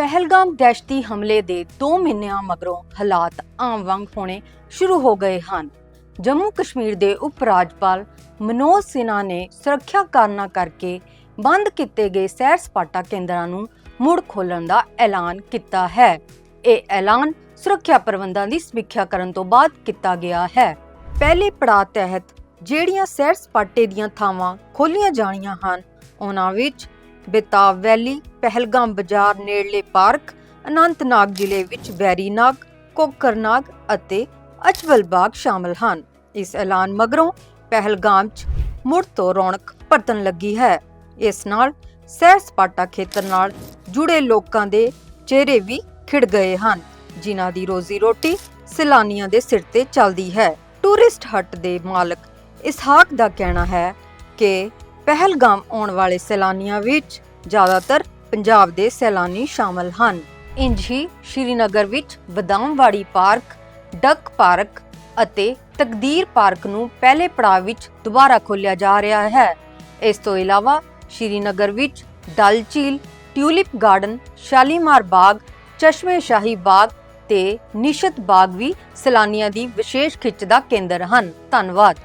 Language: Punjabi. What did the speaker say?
ਪਹਿਲਗਾਮ ਦਹਿਸ਼ਤੀ ਹਮਲੇ ਦੇ 2 ਮਹੀਨਿਆਂ ਮਗਰੋਂ ਹਾਲਾਤ ਆਮ ਵਾਂਗ ਹੋਣੇ ਸ਼ੁਰੂ ਹੋ ਗਏ ਹਨ। ਜੰਮੂ ਕਸ਼ਮੀਰ ਦੇ ਉਪ ਰਾਜਪਾਲ ਮਨੋਜ ਸਿਨਹਾ ਨੇ ਸੁਰੱਖਿਆ ਕਾਰਨਾਂ ਕਰਕੇ ਬੰਦ ਕੀਤੇ ਗਏ ਸੈਰ ਸਪਾਟਾ ਕੇਂਦਰਾਂ ਨੂੰ ਮੁੜ ਖੋਲਣ ਦਾ ਐਲਾਨ ਕੀਤਾ ਹੈ। ਇਹ ਐਲਾਨ ਸੁਰੱਖਿਆ ਪ੍ਰਬੰਧਾਂ ਦੀ ਸਮੀਖਿਆ ਕਰਨ ਤੋਂ ਬਾਅਦ ਕੀਤਾ ਗਿਆ ਹੈ। ਪਹਿਲੇ ਪੜਾਅ ਤਹਿਤ ਜਿਹੜੀਆਂ ਸੈਰ ਸਪਾਟੇ ਦੀਆਂ ਥਾਵਾਂ ਖੋਲੀਆਂ ਜਾਣੀਆਂ ਹਨ, ਉਹਨਾਂ ਵਿੱਚ ਬੇਤਾਬ ਵੈਲੀ, ਪਹਿਲਗਾਮ ਬਾਜ਼ਾਰ ਨੇੜਲੇ ਪਾਰਕ, ਅਨੰਤਨਾਗ ਜ਼ਿਲ੍ਹੇ ਵਿੱਚ ਬੈਰੀਨਾਗ ਕੋਕਰਨਾਗ ਅਤੇ ਅਚਵਲ ਬਾਗ ਸ਼ਾਮਲ ਹਨ। ਇਸ ਐਲਾਨ ਮਗਰੋਂ ਪਹਿਲਗਾਮ 'ਚ ਮੁੜ ਤੋਂ ਰੌਣਕ ਪਰਤਣ ਲੱਗੀ ਹੈ। ਇਸ ਨਾਲ ਸੈਰ ਸਪਾਟਾ ਖੇਤਰ ਨਾਲ ਜੁੜੇ ਲੋਕਾਂ ਦੇ ਚਿਹਰੇ ਵੀ ਖਿੜ ਗਏ ਹਨ, ਜਿਨ੍ਹਾਂ ਦੀ ਰੋਜ਼ੀ ਰੋਟੀ ਸੈਲਾਨੀਆਂ ਦੇ ਸਿਰ ਤੇ ਚੱਲਦੀ ਹੈ। ਟੂਰਿਸਟ ਹੱਟ ਦੇ ਮਾਲਕ ਇਸਹਾਕ ਦਾ ਕਹਿਣਾ ਹੈ ਕਿ ਪਹਿਲਗਾਮ ਆਉਣ ਵਾਲੇ ਸੈਲਾਨੀਆਂ ਵਿੱਚ ਜ਼ਿਆਦਾਤਰ ਪੰਜਾਬ ਦੇ ਸੈਲਾਨੀ ਸ਼ਾਮਲ ਹਨ। ਇੰਝ ਹੀ ਸ਼੍ਰੀਨਗਰ ਵਿੱਚ ਬਦਾਮਵਾੜੀ ਪਾਰਕ, ਡਕ ਪਾਰਕ ਅਤੇ ਤਕਦੀਰ ਪਾਰਕ ਨੂੰ ਪਹਿਲੇ ਪੜਾਅ ਵਿੱਚ ਦੁਬਾਰਾ ਖੋਲ੍ਹਿਆ ਜਾ ਰਿਹਾ ਹੈ। ਇਸ ਤੋਂ ਇਲਾਵਾ ਸ਼੍ਰੀਨਗਰ ਵਿੱਚ ਡਲ ਝੀਲ ਟਿਊਲਿਪ ਗਾਰਡਨ, ਸ਼ਾਲੀਮਾਰ ਬਾਗ ਚਸ਼ਮੇ ਸ਼ਾਹੀ ਬਾਗ ਤੇ ਨਿਸ਼ਤ ਬਾਗ ਵੀ ਸੈਲਾਨੀਆਂ ਦੀ ਵਿਸ਼ੇਸ਼ ਖਿੱਚ ਦਾ ਕੇਂਦਰ ਹਨ। ਧੰਨਵਾਦ।